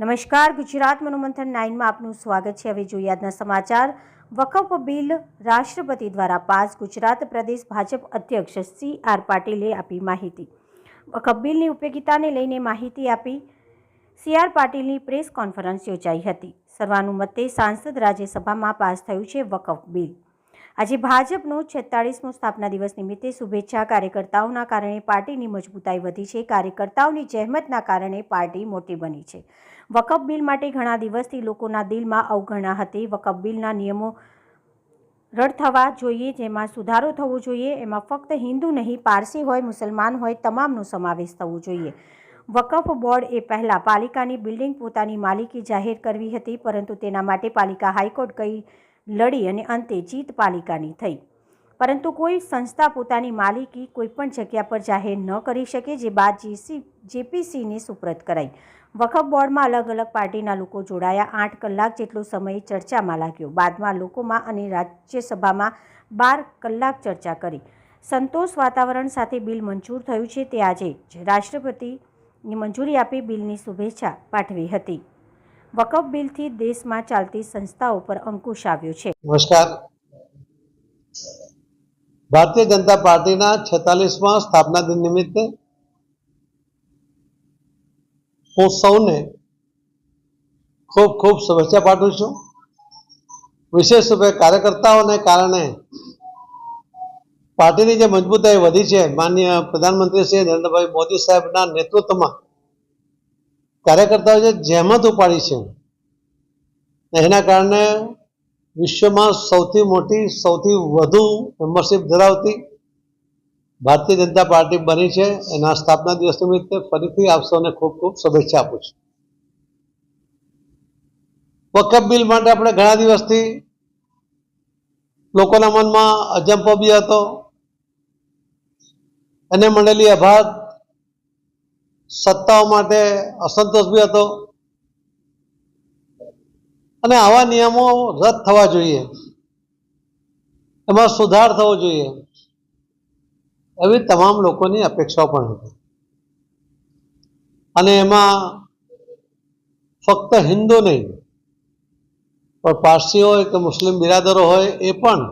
નમસ્કાર, ગુજરાત મનોમંથન નાઇનમાં આપનું સ્વાગત છે. હવે જોઈએ સમાચાર. વકફ બિલ રાષ્ટ્રપતિ દ્વારા પાસ ગુજરાત પ્રદેશ ભાજપ અધ્યક્ષ સી આર પાટીલે આપી માહિતી. વકફ બિલની ઉપયોગિતાને લઈને માહિતી આપી સી આર પાટીલની પ્રેસ કોન્ફરન્સ યોજાઈ હતી. સર્વાનુમતે સાંસદ રાજ્યસભામાં પાસ થયું છે વકફ બિલ. આજે ભાજપનો છેતાળીસમો સ્થાપના દિવસ નિમિત્તે શુભેચ્છા કાર્યકર્તાઓના કારણે પાર્ટીની મજબૂતાઈ વધી છે. કાર્યકર્તાઓની જહેમતના કારણે પાર્ટી મોટી બની છે. વકફ બિલ માટે ઘણા દિવસથી લોકોના દિલમાં અવગણના હતી વકફ બિલના નિયમો રદ થવા જોઈએ, જેમાં સુધારો થવો જોઈએ, એમાં ફક્ત હિન્દુ નહીં, પારસી હોય, મુસલમાન હોય, તમામનો સમાવેશ થવો જોઈએ. વકફ બોર્ડ એ પહેલાં પાલિકાની બિલ્ડિંગ પોતાની માલિકી જાહેર કરવી હતી, પરંતુ તેના માટે પાલિકા હાઈકોર્ટ કઈ લડી અને અંતે જીત પાલિકાની થઈ. પરંતુ કોઈ સંસ્થા પોતાની માલિકી કોઈપણ જગ્યા પર જાહેર ન કરી શકે જે બાદ જીસી, જેપીસીને સુપ્રત કરાઈ. વખફ બોર્ડમાં અલગ અલગ પાર્ટીના લોકો જોડાયા. આઠ કલાક જેટલો સમય ચર્ચામાં લાગ્યો. બાદમાં લોકોમાં અને રાજ્યસભામાં બાર કલાક ચર્ચા કરી. સંતોષ વાતાવરણ સાથે બિલ મંજૂર થયું છે. તે આજે રાષ્ટ્રપતિની મંજૂરી આપી બિલની શુભેચ્છા પાઠવી હતી. વકફ બિલથી દેશમાં ચાલતી સંસ્થાઓ પર અંકુશ આવ્યો છે. નમસ્કાર. ભારતીય જનતા પાર્ટીના છેતાલીસમાં સ્થાપના દિન નિમિત્તે હું સૌને ખૂબ ખૂબ શુભેચ્છા પાઠવું છું. વિશેષ રૂપે કાર્યકર્તાઓને કારણે પાર્ટીની જે મજબૂતાઈ વધી છે, માનનીય પ્રધાનમંત્રી શ્રી નરેન્દ્રભાઈ મોદી સાહેબના નેતૃત્વમાં કાર્યકર્તાઓ જે જહેમત ઉપાડી છે એના કારણે વિશ્વમાં સૌથી મોટી, સૌથી વધુ મેમ્બરશિપ ધરાવતી ભારતીય જનતા પાર્ટી બની છે. એના સ્થાપના દિવસ નિમિત્તે ફરીથી આપ સૌને ખૂબ ખૂબ શુભેચ્છા આપું છું. વકફ બિલ માટે આપણે ઘણા દિવસથી લોકોના મનમાં અજંપો બી હતો. એને મળેલી અભાત સત્તાઓ માટે અસંતોષ બી હતો. અને આવા નિયમો રદ થવા જોઈએ. એમાં સુધાર થવો જોઈએ. એવી તમામ લોકોની અપેક્ષાઓ પણ હતી. અને એમાં ફક્ત હિન્દુ નહીં, પણ પારસી હોય કે મુસ્લિમ બિરાદરો હોય એ પણ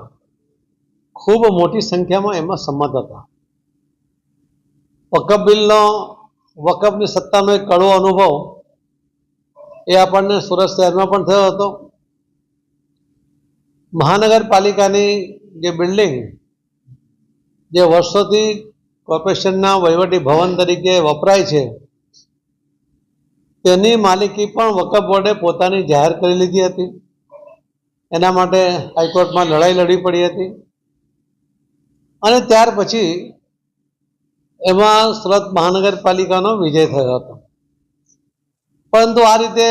ખૂબ મોટી સંખ્યામાં એમાં સંમત હતા. વકફ બિલનો વકફની સત્તાનો એક કડવો અનુભવ એ આપણને સુરત શહેરમાં પણ થયો હતો. મહાનગરપાલિકાની જે બિલ્ડિંગ જે વર્ષોથી કોર્પોરેશનના વહીવટી ભવન તરીકે વપરાય છે, તેની માલિકી પણ વકફ બોર્ડે પોતાની જાહેર કરી લીધી હતી. એના માટે હાઈકોર્ટમાં લડાઈ લડવી પડી હતી. અને ત્યાર પછી એમાં સુરત મહાનગરપાલિકાનો વિજય થયો હતો. પરંતુ આ રીતે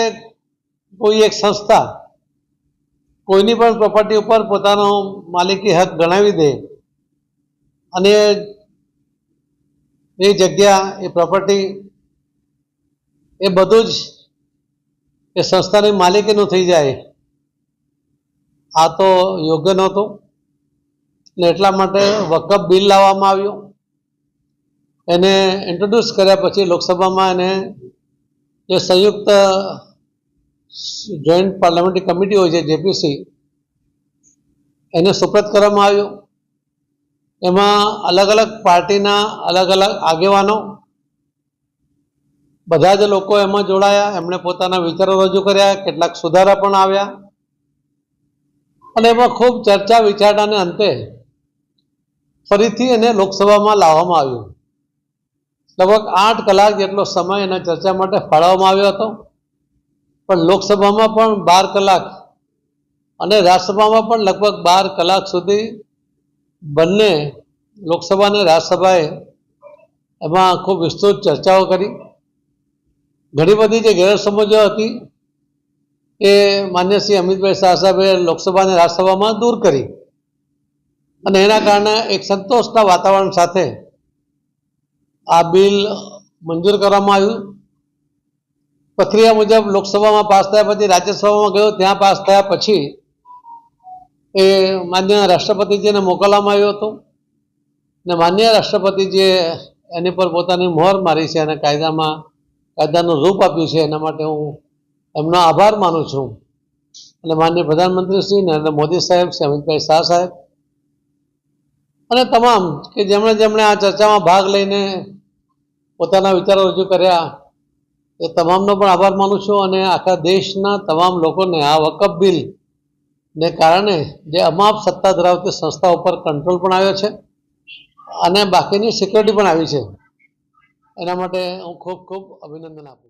કોઈ એક સંસ્થા કોઈની પણ પ્રોપર્ટી ઉપર પોતાનો માલિકી હક ગણાવી દે અને એ જગ્યા, એ પ્રોપર્ટી એ બધું જ એ સંસ્થાની માલિકીનું થઈ જાય. આ તો યોગ્ય નહોતું. એટલે એટલા માટે વકફ બિલ લાવવામાં આવ્યું. એને ઇન્ટ્રોડ્યુસ કર્યા પછી લોકસભામાં એને જે સંયુક્ત જોઈન્ટ પાર્લામેન્ટરી કમિટી હોય છે, જેપીસી, એને સુપ્રત કરવામાં આવ્યું. એમાં અલગ અલગ પાર્ટીના અલગ અલગ આગેવાનો, બધા જ લોકો એમાં જોડાયા. એમણે પોતાના વિચારો રજૂ કર્યા, કેટલાક સુધારા પણ આવ્યા. અને એમાં ખૂબ ચર્ચા વિચારણાને અંતે ફરીથી એને લોકસભામાં લાવવામાં આવ્યું. લગભગ આઠ કલાક જેટલો સમય એના ચર્ચા માટે ફાળવવામાં આવ્યો હતો. પણ લોકસભામાં પણ બાર કલાક અને રાજ્યસભામાં પણ લગભગ બાર કલાક સુધી બંને લોકસભા અને રાજ્યસભાએ એમાં ખૂબ વિસ્તૃત ચર્ચાઓ કરી. ઘણી બધી જે ગેરસમજો હતી એ માન્ય શ્રી અમિતભાઈ શાહ સાહેબે લોકસભા અને રાજ્યસભામાં દૂર કરી. અને એના કારણે એક સંતોષના વાતાવરણ સાથે આ બિલ મંજૂર કરવામાં આવ્યું. પ્રક્રિયા મુજબ લોકસભામાં પાસ થયા પછી રાજ્યસભામાં ગયો. ત્યાં પાસ થયા પછી એ માન્ય રાષ્ટ્રપતિજીને મોકલવામાં આવ્યો હતો. ને માન્ય રાષ્ટ્રપતિજીએ એની પર પોતાની મોહર મારી છે અને કાયદામાં કાયદાનું રૂપ આપ્યું છે. એના માટે હું એમનો આભાર માનું છું. અને માન્ય પ્રધાનમંત્રી શ્રી નરેન્દ્ર મોદી સાહેબ શ્રી અમિતભાઈ શાહ સાહેબ અને તમામ કે જેમણે જેમણે આ ચર્ચામાં ભાગ લઈને પોતાના વિચારો રજૂ કર્યા, એ તમામનો પણ આભાર માનું છું અને આખા દેશના તમામ લોકોને આ વકફ બિલ ને કારણે જે અમાપ સત્તા ધરાવતી સંસ્થા ઉપર કંટ્રોલ પણ આવ્યો છે અને બાકીની સિક્યોરિટી પણ આવી છે. એના માટે હું ખૂબ ખૂબ અભિનંદન આપું